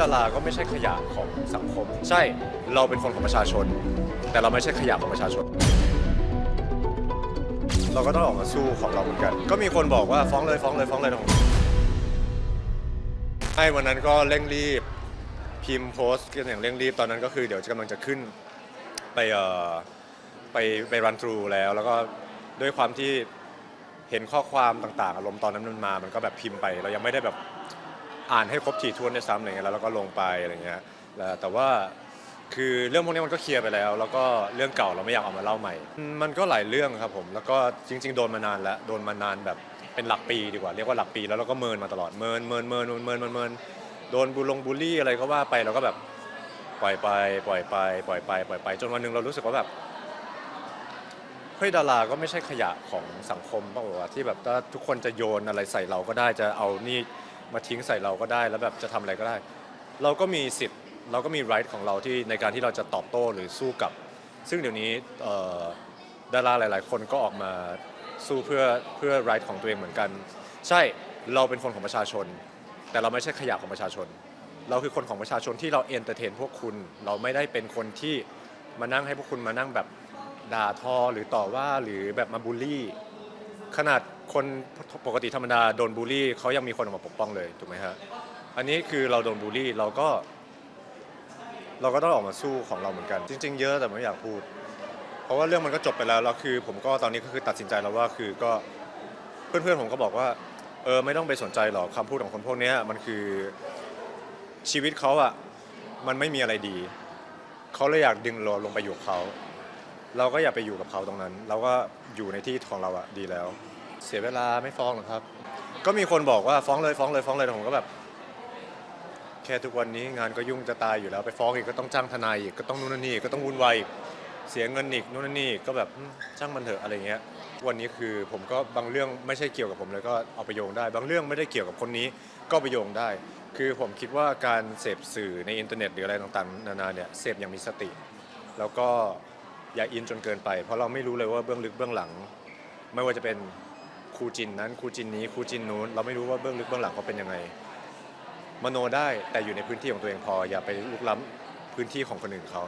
ดาราก็ไม่ใช่ขยะของสังคม ใช่เราเป็นคนของประชาชน แต่เราไม่ใช่ขยะของประชาชน เราก็ต้องออกมาสู้ของเราเหมือนกัน ก็มีคนบอกว่าฟ้องเลยฟ้องเลยฟ้องเลยผมไอ้วันนั้นก็เร่งรีบพิมพ์โพสต์กันอย่างเร่งรีบตอนนั้นก็คือเดี๋ยวจะกำลังจะขึ้นไปเอ่อไปไปรันทรูแล้ว แล้วก็ด้วยความที่เห็นข้อความต่างๆ อารมณ์ตอนนั้นมันมา มันก็แบบพิมพ์ไป เรายังไม่ได้แบบ อ่านให้ครบถี่ถ้วนด้วยซ้ำอะไรเงี้ยแล้วเราก็ลงไปอะไรเงี้ยแล้วแต่ว่าคือเรื่องพวกนี้มันก็เคลียร์ไปแล้ว แล้วก็เรื่องเก่าเราไม่อยากเอามาเล่าใหม่ มันก็หลายเรื่องครับผม แล้วก็จริง ๆ โดนมานานแล้วโดนมานานแบบเป็นหลักปีดีกว่าเรียกว่าหลักปีแล้วเราก็เมินมาตลอดเมินเมินเมินเมินเมินเมินเมินโดนบูลงบูลลี่อะไรก็ว่าไปเราก็แบบปล่อยไปปล่อยไปปล่อยไปปล่อยไป จนวันหนึ่งเรารู้สึกว่าแบบเฮ้ยดาราก็ไม่ใช่ขยะของสังคมบ้าวะที่แบบถ้าทุกคนจะโยนอะไรใส่เราก็ได้จะเอานี่ มาทิ้งใส่เราก็ได้ แล้วแบบจะทำอะไรก็ได้ เราก็มีสิทธิ์เราก็มี right ของเราที่ในการที่เราจะตอบโต้หรือสู้กลับ ซึ่งเดี๋ยวนี้เอ่อดาราหลาย ๆ คนก็ออกมาสู้เพื่อเพื่อ right ของตัวเองเหมือนกัน ใช่เราเป็นคนของประชาชน แต่เราไม่ใช่ขยะของประชาชน เราคือคนของประชาชนที่เราเอนเตอร์เทนพวกคุณ เราไม่ได้เป็นคนที่มานั่งให้พวกคุณมานั่งแบบด่าทอหรือต่อว่าหรือแบบมาบูลลี่ ขนาดคนปกติธรรมดาโดนบูลลี่เขายังมีคนออกมาปกป้องเลยถูกไหมฮะอันนี้คือเราโดนบูลลี่เราก็ เราก็ต้องออกมาสู้ของเราเหมือนกัน จริง ๆ เยอะแต่ไม่อยากพูด เพราะว่าเรื่องมันก็จบไปแล้วแล้วคือ ผมก็ตอนนี้ก็คือตัดสินใจแล้วว่าคือก็เพื่อนๆผมก็บอกว่าเออไม่ต้องไปสนใจหรอกคำพูดของคนพวกนี้มันคือชีวิตเขาอะมันไม่มีอะไรดีเขาเลยอยากดึงเราลงไปอยู่เขา เราก็อย่าไปอยู่กับเขาตรงนั้น เราก็อยู่ในที่ของเราอะดีแล้ว เสียเวลาไม่ฟ้องหรอกครับ ก็มีคนบอกว่าฟ้องเลยฟ้องเลยฟ้องเลยแต่ผมก็แบบ แค่ทุกวันนี้งานก็ยุ่งจะตายอยู่แล้วไปฟ้องอีกก็ต้องจ้างทนายอีกก็ต้องนู่นนนนี่ก็ต้องวุ่นวายอีกเสียเงินอีกนู่นนนนี่ก็แบบอืมจ้างมันเถอะอะไรเงี้ย วันนี้คือผมก็บางเรื่องไม่ใช่เกี่ยวกับผมเลยก็เอาไปโยงได้ บางเรื่องไม่ได้เกี่ยวกับคนนี้ก็ไปโยงได้ คือผมคิดว่าการเสพสื่อในอินเทอร์เน็ตหรืออะไรต่างๆ นานาเนี่ยเสพอย่างมีสติ แล้วก็ อย่าอินจนเกินไป เพราะเราไม่รู้เลยว่าเบื้องลึกเบื้องหลัง ไม่ว่าจะเป็นครูจินนั้นครูจินนี้ครูจินนู้นเราไม่รู้ว่าเบื้องลึกเบื้องหลังเขาเป็นยังไง มโนได้แต่อยู่ในพื้นที่ของตัวเองพอ อย่าไปลุกล้ำพื้นที่ของคนอื่นเขา